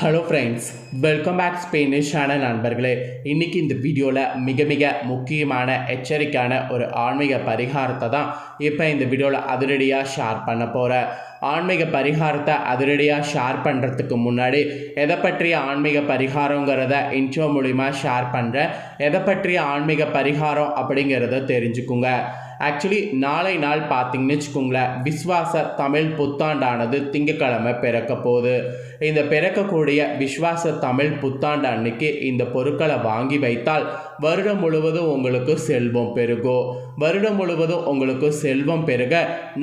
Hello friends welcome back ஸ்பெயினிஷான நண்பர்களே. இன்றைக்கி இந்த வீடியோவில் மிக மிக முக்கியமான எச்சரிக்கையான ஒரு ஆன்மீக பரிகாரத்தை தான் இப்போ இந்த வீடியோவில் அதிரடியாக ஷேர் பண்ண போகிறேன் ஆன்மீக பரிகாரத்தை அதிரடியாக ஷேர் பண்ணுறதுக்கு முன்னாடி எதை பற்றிய ஆன்மீக பரிகாரங்கிறத இன்ட்ரோ மூலிமா ஷேர் பண்ணுறேன் எதை பற்றிய ஆன்மீக பரிகாரம் அப்படிங்கிறத தெரிஞ்சுக்குங்க. ஆக்சுவலி நாளை நாள் பார்த்தீங்கன்னு வச்சுக்கோங்களேன் விஸ்வாச தமிழ் புத்தாண்டானது திங்கக்கிழமை பிறக்க போகுது. இந்த பிறக்கக்கூடிய விஸ்வாச தமிழ் புத்தாண்டு அன்னைக்கு இந்த பொருட்களை வாங்கி வைத்தால் வருடம் முழுவதும் உங்களுக்கு செல்வம் பெருகும் வருடம் முழுவதும் உங்களுக்கு செல்வம் பெருக.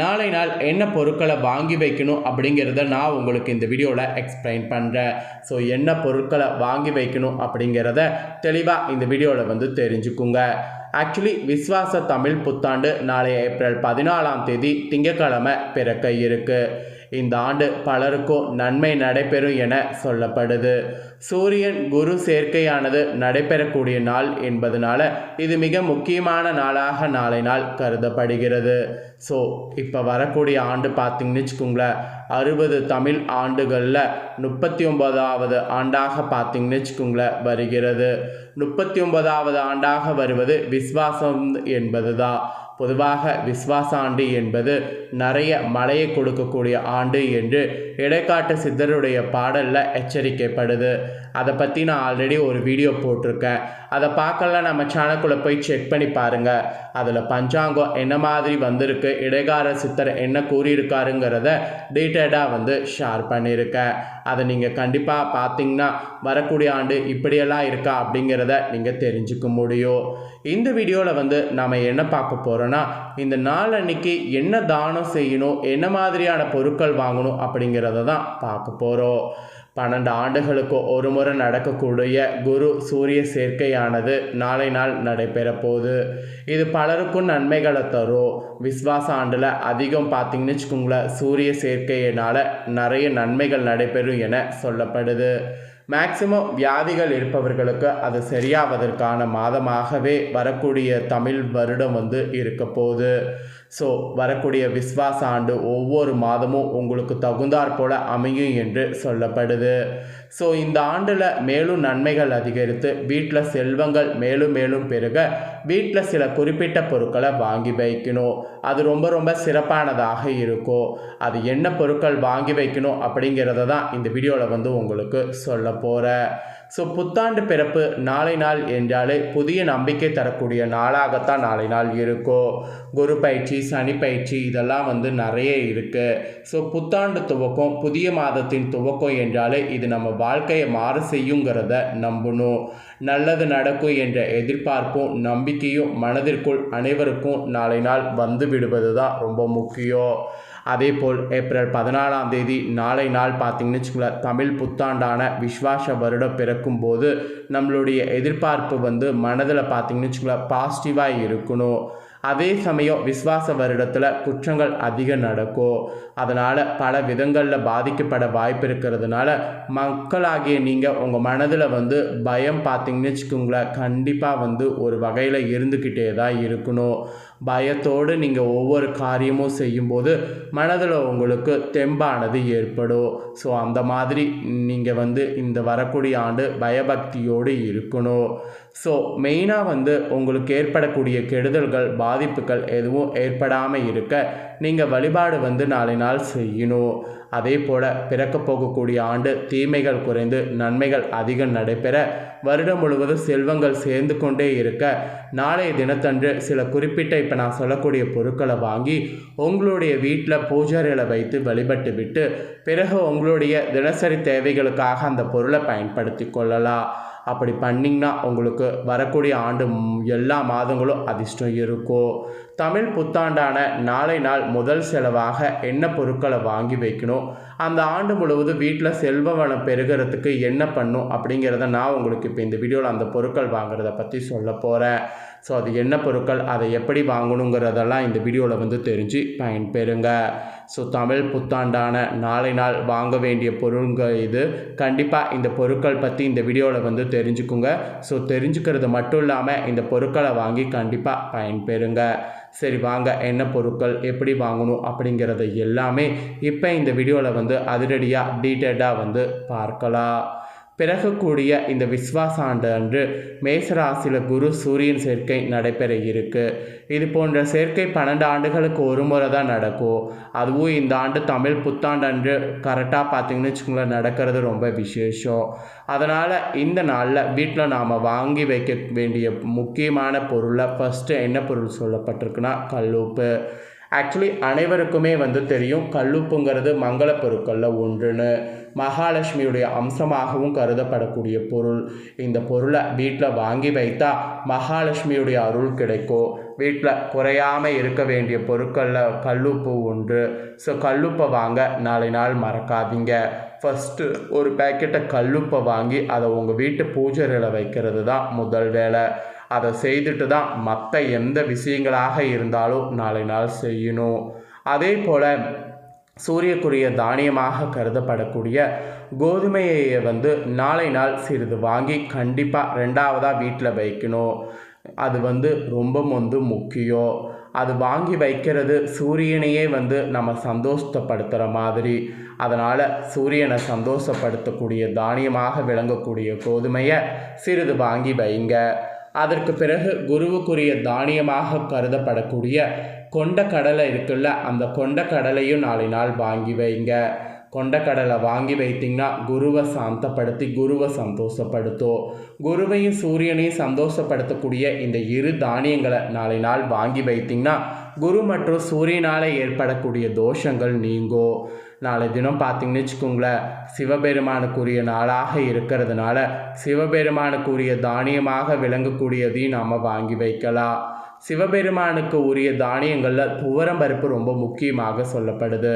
நாளை நாள் என்ன பொருட்களை வாங்கி வைக்கணும் அப்படிங்கிறத நான் உங்களுக்கு இந்த வீடியோவில் எக்ஸ்பிளைன் பண்ணுறேன் ஸோ என்ன பொருட்களை வாங்கி வைக்கணும் அப்படிங்கிறத தெளிவாக இந்த வீடியோவில் வந்து தெரிஞ்சுக்குங்க. ஆக்சுவலி விஸ்வாச தமிழ் புத்தாண்டு நாளை ஏப்ரல் பதினாலாம் தேதி திங்கட்கிழமை பிறக்க இருக்குது இந்த ஆண்டு பலருக்கும் நன்மை நடைபெறும் என சொல்லப்படுது. சூரியன் குரு சேர்க்கையானது நடைபெறக்கூடிய நாள் என்பதனால இது மிக முக்கியமான நாளாக நாளை நாள் கருதப்படுகிறது. ஸோ இப்போ வரக்கூடிய ஆண்டு பார்த்தீங்கன்னு வச்சுக்கோங்களேன் அறுபது தமிழ் ஆண்டுகளில் முப்பத்தி ஒன்பதாவது ஆண்டாக பார்த்தீங்கன்னு வச்சுக்கோங்களேன் வருகிறது. முப்பத்தி ஒன்பதாவது ஆண்டாக வருவது விஸ்வாசம் என்பது தான் பொதுவாக விஸ்வாச ஆண்டு என்பது நிறைய மழையை கொடுக்கக்கூடிய ஆண்டு என்று இடைக்காட்டு சித்தருடைய பாடலில் எச்சரிக்கைப்படுது. அதை பற்றி நான் ஆல்ரெடி ஒரு வீடியோ போட்டிருக்கேன். அதை பார்க்கலாம் நம்ம சேனலுக்குள்ளே போய் செக் பண்ணி பாருங்கள் அதில் பஞ்சாங்கம் என்ன மாதிரி வந்திருக்கு இடைக்கார சித்தர் என்ன கூறியிருக்காருங்கிறத டீட்டெயிலாக வந்து ஷேர் பண்ணியிருக்கேன். அதை நீங்கள் கண்டிப்பாக பார்த்தீங்கன்னா வரக்கூடிய ஆண்டு இப்படியெல்லாம் இருக்கா அப்படிங்கிறத நீங்கள் தெரிஞ்சுக்க முடியும். இந்த வீடியோவில் வந்து நம்ம என்ன பார்க்க போகிறோன்னா இந்த நாள் அன்னைக்கு என்ன தானம் செய்யணும் என்ன மாதிரியான பொருட்கள் வாங்கணும் அப்படிங்கிறத தான் பார்க்க போகிறோம் பன்னெண்டு ஆண்டுகளுக்கு ஒரு முறை நடக்கக்கூடிய குரு சூரிய சேர்க்கையானது நாளை நாள் நடைபெற போகுது. இது பலருக்கும் நன்மைகளை தரும். விஸ்வாச ஆண்டில் அதிகம் பார்த்தீங்கன்னு வச்சுக்கோங்களேன் சூரிய சேர்க்கையினால் நிறைய நன்மைகள் நடைபெறும் என சொல்லப்படுது. மேக்சிமம் வியாதிகள் இருப்பவர்களுக்கு அது சரியாவதற்கான மாதமாகவே வரக்கூடிய தமிழ் வருடம் வந்து இருக்க போகுது. ஸோ வரக்கூடிய விஸ்வாச ஆண்டு ஒவ்வொரு மாதமும் உங்களுக்கு தகுந்தாற் போல அமையும் என்று சொல்லப்படுது. ஸோ இந்த ஆண்டில் மேலும் நன்மைகள் அதிகரித்து வீட்டில் செல்வங்கள் மேலும் மேலும் பெருக வீட்டில் சில குறிப்பிட்ட பொருட்களை வாங்கி வைக்கணும். அது ரொம்ப ரொம்ப சிறப்பானதாக இருக்கும் அது என்ன பொருட்கள் வாங்கி வைக்கணும் அப்படிங்கிறத தான் இந்த வீடியோவில் வந்து உங்களுக்கு சொல்ல போகிறேன் ஸோ புத்தாண்டு பிறப்பு நாளை நாள் என்றாலே புதிய நம்பிக்கை தரக்கூடிய நாளாகத்தான் நாளை நாள் இருக்கும் குரு பயிற்சி சனி பயிற்சி இதெல்லாம் வந்து நிறைய இருக்குது ஸோ புத்தாண்டு துவக்கம் புதிய மாதத்தின் துவக்கம் என்றாலே இது நம்ம வாழ்க்கையை மாற செய்யுங்கிறத நம்பணும். நல்லது நடக்கும் என்ற எதிர்பார்ப்பும் நம்பிக்கையும் மனதிற்குள் அனைவருக்கும் நாளை நாள் வந்து விடுவது தான் ரொம்ப முக்கியம். அதே போல் ஏப்ரல் பதினாலாம் தேதி நாளை நாள் பார்த்தீங்கன்னு வச்சுக்கோங்களேன் தமிழ் புத்தாண்டான விஸ்வாச வருடம் பிறக்கும் போது நம்மளுடைய எதிர்பார்ப்பு வந்து மனதில் பார்த்தீங்கன்னு வச்சுக்கோங்களேன் பாசிட்டிவாக இருக்கணும். அதே சமயம் விஸ்வாச வருடத்தில் குற்றங்கள் அதிகம் நடக்கும். அதனால் பல விதங்களில் பாதிக்கப்பட வாய்ப்பு இருக்கிறதுனால மக்களாகிய நீங்கள் உங்கள் மனதில் வந்து பயம் பார்த்தீங்கன்னு வச்சுக்கோங்களேன் கண்டிப்பாக வந்து ஒரு வகையில் இருந்துக்கிட்டே தான் இருக்கணும். பயத்தோடு நீங்கள் ஒவ்வொரு காரியமும் செய்யும்போது மனதில் உங்களுக்கு தெம்பானது ஏற்படும். ஸோ அந்த மாதிரி நீங்கள் வந்து இந்த வரக்கூடிய ஆண்டு பயபக்தியோடு இருக்கணும். ஸோ மெயினாக வந்து உங்களுக்கு ஏற்படக்கூடிய கெடுதல்கள் பாதிப்புகள் எதுவும் ஏற்படாமல் இருக்க நீங்கள் வழிபாடு வந்து நாளை நாள் செய்யணும். அதே போல் பிறக்க போகக்கூடிய ஆண்டு தீமைகள் குறைந்து நன்மைகள் அதிகம் நடைபெற வருடம் முழுவதும் செல்வங்கள் சேர்ந்து கொண்டே இருக்க நாளைய தினத்தன்று சில குறிப்பிட்ட இப்போ நான் சொல்லக்கூடிய பொருட்களை வாங்கி உங்களுடைய வீட்டில் பூஜாரிகளை வைத்து வழிபட்டு விட்டு பிறகு உங்களுடைய தினசரி தேவைகளுக்காக அந்த பொருளை பயன்படுத்தி கொள்ளலாம். அப்படி பண்ணிங்கன்னா உங்களுக்கு வரக்கூடிய ஆண்டு எல்லா மாதங்களும் அதிர்ஷ்டம் இருக்கும். தமிழ் புத்தாண்டான நாளை நாள் முதல் செலவாக என்ன பொருட்களை வாங்கி வைக்கணும்? அந்த ஆண்டு முழுவதும் வீட்டில் செல்வவனம் பெருகிறதுக்கு என்ன பண்ணும்? அப்படிங்கிறத நான் உங்களுக்கு இப்போ இந்த வீடியோவில் அந்த பொருட்கள் வாங்குறத பற்றி சொல்ல போகிறேன் ஸோ அது என்ன பொருட்கள் அதை எப்படி வாங்கணுங்கிறதெல்லாம் இந்த வீடியோவில் வந்து தெரிஞ்சு பயன்பெறுங்க. ஸோ தமிழ் புத்தாண்டான நாளை நாள் வாங்க வேண்டிய பொருள்கள் இது. கண்டிப்பாக இந்த பொருட்கள் பற்றி இந்த வீடியோவில் வந்து தெரிஞ்சுக்குங்க. ஸோ தெரிஞ்சுக்கிறது மட்டும் இல்லாமல் இந்த பொருட்களை வாங்கி கண்டிப்பாக பயன்பெறுங்க. சரி வாங்க என்ன பொருட்கள் எப்படி வாங்கணும் அப்படிங்கிறத எல்லாமே இப்போ இந்த வீடியோவில் வந்து வந்து அதிரடியாக டீட்டெயில்டாக வந்து பார்க்கலாம். பிறகக்கூடிய இந்த விஸ்வாச ஆண்டு அன்று மேசராசியில் குரு சூரியன் சேர்க்கை நடைபெற இருக்கு. இது போன்ற சேர்க்கை பன்னெண்டு ஆண்டுகளுக்கு ஒரு முறை தான் நடக்கும். அதுவும் இந்த ஆண்டு தமிழ் புத்தாண்டு அன்று கரெக்டாக பார்த்தீங்கன்னு வச்சுக்கோங்களேன் நடக்கிறது ரொம்ப விசேஷம். அதனால் இந்த நாளில் வீட்டில் நாம் வாங்கி வைக்க வேண்டிய முக்கியமான பொருளை ஃபஸ்ட்டு என்ன பொருள் சொல்லப்பட்டிருக்குன்னா கல்லுப்பு. ஆக்சுவலி அனைவருக்குமே வந்து தெரியும் கல்லுப்புங்கிறது மங்கள பொருட்களில் ஒன்றுன்னு. மகாலட்சுமியுடைய அம்சமாகவும் கருதப்படக்கூடிய பொருள். இந்த பொருளை வீட்டில் வாங்கி வைத்தா மகாலட்சுமியுடைய அருள் கிடைக்கும் வீட்டில் குறையாமல் இருக்க வேண்டிய பொருட்களில் கல்லுப்பு ஒன்று. ஸோ கல்லுப்பை வாங்க நாளை நாள் மறக்காதீங்க. ஃபஸ்ட்டு ஒரு பேக்கெட்டை கல்லுப்பை வாங்கி அதை உங்கள் வீட்டு பூஜைகளை வைக்கிறது தான் முதல் வேலை. அதை செய்துட்டு தான் மற்ற எந்த விஷயங்களாக இருந்தாலும் நாளை நாள் செய்யணும். அதே போல் சூரியக்குரிய தானியமாக கருதப்படக்கூடிய கோதுமையை வந்து நாளை நாள் சிறிது வாங்கி கண்டிப்பாக ரெண்டாவதாக வீட்டில் வைக்கணும். அது வந்து ரொம்ப வந்து முக்கியம். அது வாங்கி வைக்கிறது சூரியனையே வந்து நம்ம சந்தோஷப்படுத்துகிற மாதிரி. அதனால் சூரியனை சந்தோஷப்படுத்தக்கூடிய தானியமாக விளங்கக்கூடிய கோதுமையை சிறிது வாங்கி வைங்க. அதற்கு பிறகு குருவுக்குரிய தானியமாக கருதப்படக்கூடிய கொண்ட கடலை இருக்குல்ல அந்த கொண்ட கடலையும் நாளை நாள் வாங்கி வைங்க. கொண்டக்கடலை வாங்கி வைத்திங்கன்னா குருவை சாந்தப்படுத்தி குருவை சந்தோஷப்படுத்தும் குருவையும் சூரியனையும் சந்தோஷப்படுத்தக்கூடிய இந்த இரு தானியங்களை நாளை நாள் வாங்கி வைத்திங்கன்னா குரு மற்றும் சூரியனால் ஏற்படக்கூடிய தோஷங்கள் நீங்கும் நாளை தினம் பார்த்தீங்கன்னு வச்சுக்கோங்களேன் சிவபெருமானுக்குரிய நாளாக இருக்கிறதுனால சிவபெருமானுக்குரிய தானியமாக விளங்கக்கூடியதையும் நாம் வாங்கி வைக்கலாம். சிவபெருமானுக்கு உரிய தானியங்களில் துவரம் பருப்பு ரொம்ப முக்கியமாக சொல்லப்படுது.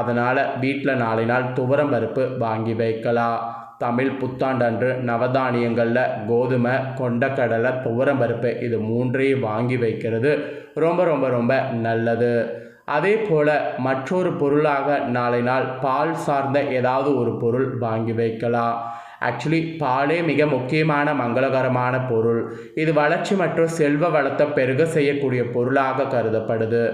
அதனால் வீட்டில் நாளை நாள் துவரம் பருப்பு வாங்கி வைக்கலாம். தமிழ் புத்தாண்டன்று நவதானியங்களில் கோதுமை கொண்டக்கடலை துவரம் பருப்பு இது மூன்றையும் வாங்கி வைக்கிறது. ரொம்ப ரொம்ப ரொம்ப நல்லது. அதே போல் மற்றொரு பொருளாக நாளை நாள் பால் சார்ந்த ஏதாவது ஒரு பொருள் வாங்கி வைக்கலாம். ஆக்சுவலி பாலே மிக முக்கியமான மங்களகரமான பொருள். இது வளர்ச்சி மற்றும் செல்வ வளத்தை பெருக செய்யக்கூடிய பொருளாக கருதப்படுது.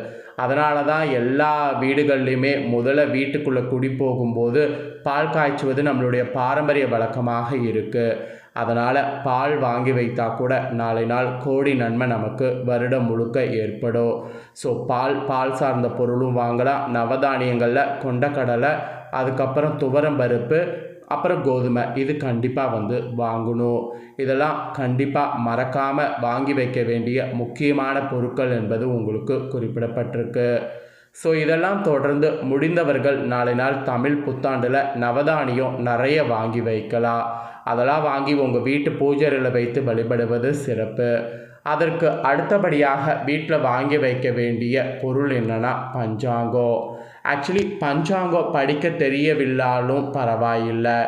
அதனால தான் எல்லா வீடுகள்லையுமே முதல்ல வீட்டுக்குள்ளே குடி போகும்போது பால் காய்ச்சுவது நம்மளுடைய பாரம்பரிய வழக்கமாக இருக்குது அதனால் பால் வாங்கி வைத்தா கூட நாளை நாள் கோடி நன்மை நமக்கு வருடம் முழுக்க ஏற்படும். ஸோ பால் பால் சார்ந்த பொருளும் வாங்கலாம். நவதானியங்களில் கொண்டக்கடலை அதுக்கப்புறம் துவரம் பருப்பு அப்புறம் கோதுமை. இது கண்டிப்பாக வந்து வாங்கணும். இதெல்லாம் கண்டிப்பாக மறக்காமல் வாங்கி வைக்க வேண்டிய முக்கியமான பொருட்கள் என்பது உங்களுக்கு குறிப்பிடப்பட்டிருக்கு. ஸோ இதெல்லாம் தொடர்ந்து முடிந்தவர்கள் நாளை நாள் தமிழ் புத்தாண்டில் நவதானியம் நிறைய வாங்கி வைக்கலாம். அதெல்லாம் வாங்கி உங்கள் வீட்டு பூஜையில் வைத்து வழிபடுவது சிறப்பு. அதற்கு அடுத்தபடியாக வீட்டில் வாங்கி வைக்க வேண்டிய பொருள் என்னென்னா பஞ்சாங்கம் ஆக்சுவலி பஞ்சாங்கம் படிக்க தெரியவில்லாலும் பரவாயில்லை.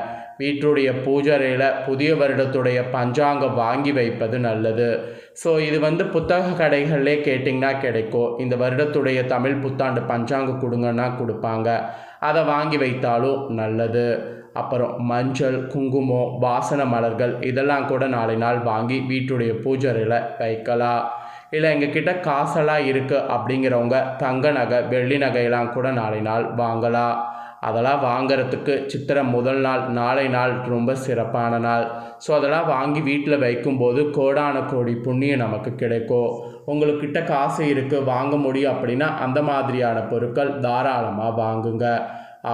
வீட்டுடைய பூஜரையில் புதிய வருடத்துடைய பஞ்சாங்கம் வாங்கி வைப்பது நல்லது. ஸோ இது வந்து புத்தக கடைகள்லே கேட்டிங்கன்னா கிடைக்கும். இந்த வருடத்துடைய தமிழ் புத்தாண்டு பஞ்சாங்கம் கொடுங்கன்னா கொடுப்பாங்க. அதை வாங்கி வைத்தாலும் நல்லது. அப்புறம் மஞ்சள் குங்குமம் வாசன மலர்கள் இதெல்லாம் கூட நாளை நாள் வாங்கி வீட்டுடைய பூஜரையில் வைக்கலாம். இல்லை எங்ககிட்ட காசெல்லாம் இருக்குது அப்படிங்கிறவங்க தங்க நகை வெள்ளி நகையெல்லாம் கூட நாளை நாள் வாங்கலாம். அதெல்லாம் வாங்கிறதுக்கு சித்திரை முதல் நாள் நாளை நாள் ரொம்ப சிறப்பான நாள். ஸோ அதெல்லாம் வாங்கி வீட்டில் வைக்கும்போது கோடான கோடி புண்ணியம் நமக்கு கிடைக்கும். உங்கள்கிட்ட காசு இருக்குது வாங்க முடியும் அப்படின்னா அந்த மாதிரியான பொருட்கள் தாராளமாக வாங்குங்க.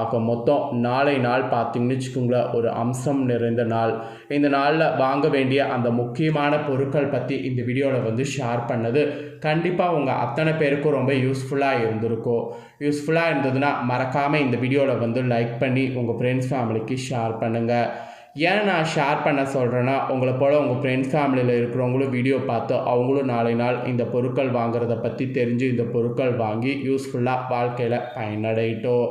ஆக மொத்தம் நாளை நாள் பார்த்தீங்கன்னு வச்சுக்கோங்களேன் ஒரு அம்சம் நிறைந்த நாள். இந்த நாளில் வாங்க வேண்டிய அந்த முக்கியமான பொருட்கள் பற்றி இந்த வீடியோவில் வந்து ஷேர் பண்ணது. கண்டிப்பாக உங்கள் அத்தனை பேருக்கும் ரொம்ப யூஸ்ஃபுல்லாக இருந்திருக்கும். யூஸ்ஃபுல்லாக இருந்ததுன்னா மறக்காமல் இந்த வீடியோவில் வந்து லைக் பண்ணி உங்கள் ஃப்ரெண்ட்ஸ் ஃபேமிலிக்கு ஷேர் பண்ணுங்கள் ஏன் நான் ஷேர் பண்ண சொல்கிறேன்னா உங்களை போல் உங்கள் ஃப்ரெண்ட்ஸ் ஃபேமிலியில் இருக்கிறவங்களும் வீடியோ பார்த்து அவங்களும் நாளை நாள் இந்த பொருட்கள் வாங்குறத பற்றி தெரிஞ்சு இந்த பொருட்கள் வாங்கி யூஸ்ஃபுல்லாக வாழ்க்கையில் பயனடையிட்டோம்.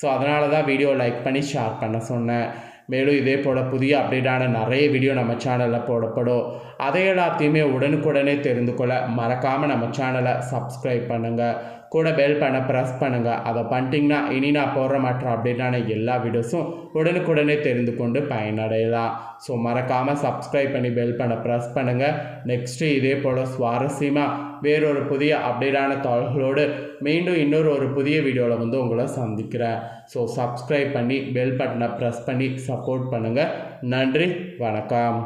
ஸோ அதனால தான் வீடியோ லைக் பண்ணி ஷேர் பண்ண சொன்னேன். மேலும் இதே போல் புதிய அப்டேட்டான நிறைய வீடியோ நம்ம சேனலில் போடப்படும். அதை எல்லாத்தையுமே உடனுக்குடனே தெரிந்து கொள்ள மறக்காமல் நம்ம சேனலை சப்ஸ்கிரைப் பண்ணுங்கள் கூட பெல் பண்ண ப்ரெஸ் பண்ணுங்கள் அதை பண்ணிட்டீங்கன்னா இனி நான் போடுற மற்ற அப்டேட்டான எல்லா வீடியோஸும் உடனுக்குடனே தெரிந்து கொண்டு பயனடையலாம். ஸோ மறக்காமல் சப்ஸ்கிரைப் பண்ணி பெல் பண்ண ப்ரெஸ் பண்ணுங்கள் நெக்ஸ்ட்டு இதே போல் சுவாரஸ்யமாக வேறொரு புதிய அப்டேட்டான தகவல்களோடு மீண்டும் இன்னொரு ஒரு புதிய வீடியோவில் வந்து உங்களை சந்திக்கிறேன். ஸோ சப்ஸ்கிரைப் பண்ணி பெல் பட்டனை ப்ரெஸ் பண்ணி சப்போர்ட் பண்ணுங்கள் நன்றி வணக்கம்.